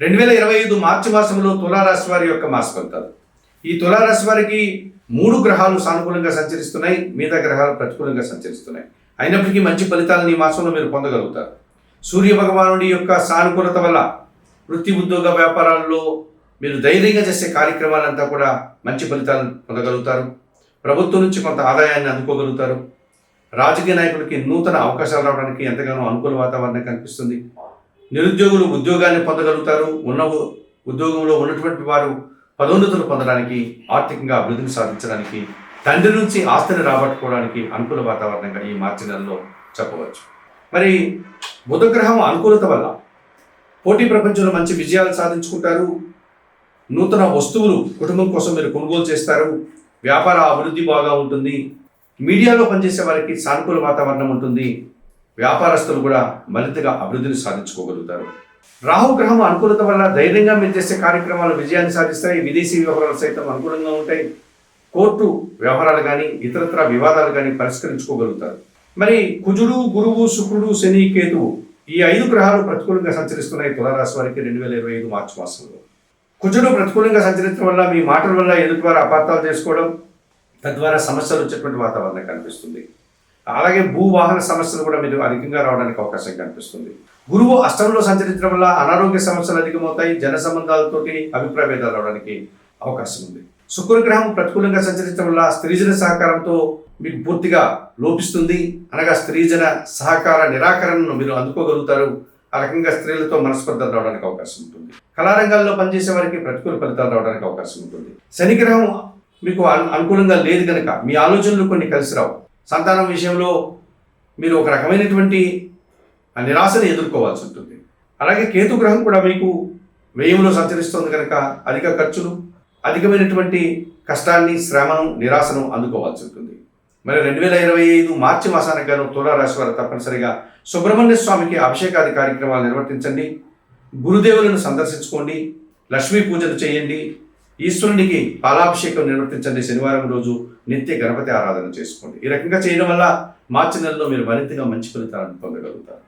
రెండు వేల ఇరవై ఐదు మార్చి మాసంలో తులారాశి వారి యొక్క మాస ఫలితాలు. ఈ తులారాశి వారికి మూడు గ్రహాలు సానుకూలంగా సంచరిస్తున్నాయి మిగతా గ్రహాలు ప్రతికూలంగా సంచరిస్తున్నాయి. అయినప్పటికీ మంచి ఫలితాలను ఈ మాసంలో మీరు పొందగలుగుతారు. సూర్య భగవానుడి యొక్క సానుకూలత వల్ల వృత్తి ఉద్యోగ వ్యాపారాల్లో మీరు ధైర్యంగా చేసే కార్యక్రమాలంతా కూడా మంచి ఫలితాలను పొందగలుగుతారు. ప్రభుత్వం నుంచి కొంత ఆదాయాన్ని అందుకోగలుగుతారు. రాజకీయ నాయకులకి నూతన అవకాశాలు రావడానికి ఎంతగానో అనుకూల వాతావరణం కనిపిస్తుంది. నిరుద్యోగులు ఉద్యోగాన్ని పొందగలుగుతారు. ఉన్న ఉద్యోగంలో ఉన్నటువంటి వారు పదోన్నతులు పొందడానికి ఆర్థికంగా అభివృద్ధిని సాధించడానికి తండ్రి నుంచి ఆస్తిని రాబట్టుకోవడానికి అనుకూల వాతావరణంగా ఈ మార్చి నెలలో చెప్పవచ్చు. మరి బుధగ్రహం అనుకూలత వల్ల పోటీ ప్రపంచంలో మంచి విజయాలు సాధించుకుంటారు. నూతన వస్తువులు కుటుంబం కోసం మీరు కొనుగోలు చేస్తారు. వ్యాపార అభివృద్ధి బాగా ఉంటుంది. మీడియాలో పనిచేసే వారికి సానుకూల వాతావరణం ఉంటుంది. వ్యాపారస్తులు కూడా మరింతగా అభివృద్ధిని సాధించుకోగలుగుతారు. రాహుగ్రహం అనుకూలత వల్ల ధైర్యంగా మీరు చేసే కార్యక్రమాలు విజయాన్ని సాధిస్తాయి. విదేశీ వ్యవహారాలు సైతం అనుకూలంగా ఉంటాయి. కోర్టు వ్యవహారాలు కానీ ఇతరత్ర వివాదాలు కానీ పరిష్కరించుకోగలుగుతారు. మరి కుజుడు గురువు శుక్రుడు శని కేతువు ఈ ఐదు గ్రహాలు ప్రతికూలంగా సంచరిస్తున్నాయి తులారాశి వారికి రెండు వేల ఇరవై ఐదు మార్చి మాసంలో. కుజుడు ప్రతికూలంగా సంచరించడం వల్ల మీ మాటల వల్ల ఎదుటి వారు అపార్థాలు చేసుకోవడం తద్వారా సమస్యలు వచ్చేటువంటి వాతావరణం కనిపిస్తుంది. అలాగే భూవాహన సమస్యలు కూడా మీరు అధికంగా రావడానికి అవకాశం కనిపిస్తుంది. గురువు అష్టంలో సంచరించడం వల్ల అనారోగ్య సమస్యలు అధికమవుతాయి జన సంబంధాలతోటి అభిప్రాయ భేదాలు రావడానికి అవకాశం ఉంది. శుక్రగ్రహం ప్రతికూలంగా సంచరించడం వల్ల స్త్రీజన సహకారంతో మీకు పూర్తిగా లోపిస్తుంది. అనగా స్త్రీజన సహకార నిరాకరణను మీరు అందుకోగలుగుతారు. ఆ రకంగా స్త్రీలతో మనస్పర్ధలు రావడానికి అవకాశం ఉంటుంది. కళారంగాల్లో పనిచేసే వారికి ప్రతికూల ఫలితాలు రావడానికి అవకాశం ఉంటుంది. శనిగ్రహం మీకు అను- అనుకూలంగా లేదు కనుక మీ ఆలోచనలు కొన్ని కలిసి రావు. సంతానం విషయంలో మీరు ఒక రకమైనటువంటి ఆ నిరాశను ఎదుర్కోవాల్సి ఉంటుంది. అలాగే కేతు గ్రహం కూడా మీకు వ్యయంలో సంచరిస్తుంది కనుక అధిక ఖర్చులు అధికమైనటువంటి కష్టాన్ని శ్రమను నిరాశను అందుకోవాల్సి ఉంటుంది. మరి రెండు వేల ఇరవై ఐదు మార్చి మాసానికి గాను తులారాశి వారు తప్పనిసరిగా సుబ్రహ్మణ్య స్వామికి అభిషేకాది కార్యక్రమాలు నిర్వర్తించండి. గురుదేవులను సందర్శించుకోండి. లక్ష్మీ పూజలు చేయండి. ఈశ్వరునికి పాలాభిషేకం నిర్వర్తించండి. శనివారం రోజు నిత్య గణపతి ఆరాధన చేసుకోండి. ఈ రకంగా చేయడం వల్ల మార్చి నెలలో మీరు మరింతగా మంచి ఫలితాలను పొందగలుగుతారు.